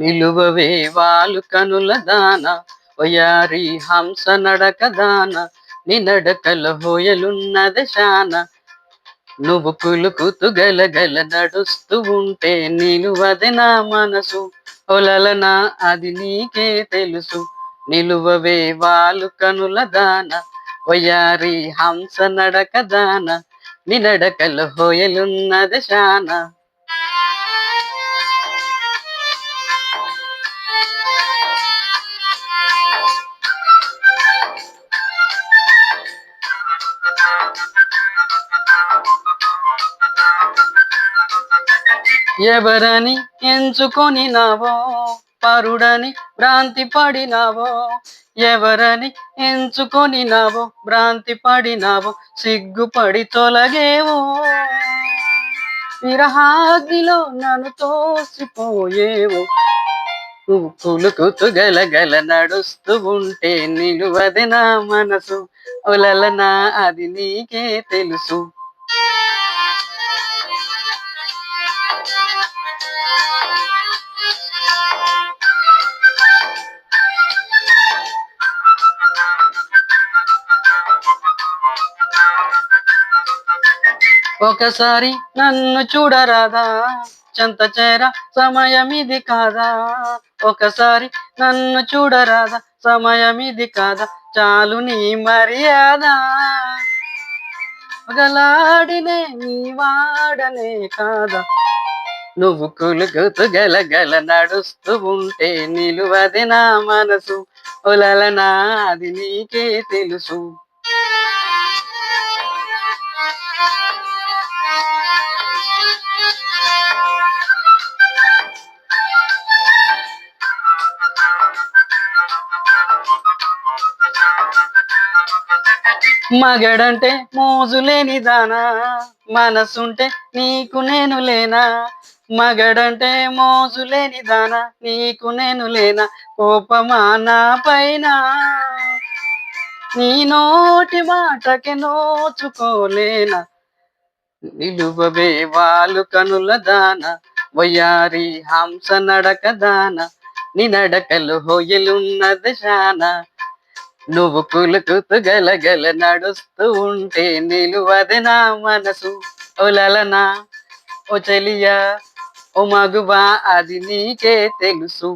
నిలువవే వాలు కనుల దాన వయారి హంస నడక దాన నినడకల హోయలున్నద శాన. నువ్వు కులుకుతూ గలగల నడుస్తూ ఉంటే నిలువది నా మనసు ఒలలనా అది నీకే తెలుసు. నిలువవే వాలు కనుల దాన వయారి హంస నడక దాన నినడకల హోయలున్నద శాన. ఎవరని ఎంచుకొని నావో పరుడని భ్రాంతి పడినావో? ఎవరని ఎంచుకొని నావో భ్రాంతి పడినావో? సిగ్గుపడి తొలగేవో? విరహాగ్నిలో నన్ను తోసిపోయేవో? నువ్వు కులుకుతూ గలగల నడుస్తూ ఉంటే నిలువది నా మనసు. ఒలలనా అది నీకే తెలుసు. ఒకసారి నన్ను చూడరాదా? చెంత చేర సమయం ఇది కాదా? ఒకసారి నన్ను చూడరాదా? సమయం ఇది కాదా? చాలు నీ మర్యాద. ఒకలాడినే నీ వాడనే కాదా? నువ్వు కులుకుతుగల గల నడుస్తూ ఉంటే నిలువది నా మనసు. ఒలల అది నీకే తెలుసు. మగడంటే మోజులేని దానా మనసుంటే నీకు నేను లేనా. మగడంటే మోజు లేని దానా నీకు నేను లేనా? కోపమా నా పైన? నీ నోటి మాటకి నోచుకోలేనా? నిలువవే వాలు కనుల దాన వయ్యారి హంస నడక దాన నీ నడకలు హోయలున్నది శానా. నువ్వు కులుకుతు గలగల నడుస్తూ ఉంటే నిలువది నా మనసు ఒలలనా ఓ చెలియా. ఓ మగువా అది నీకే తెలుసు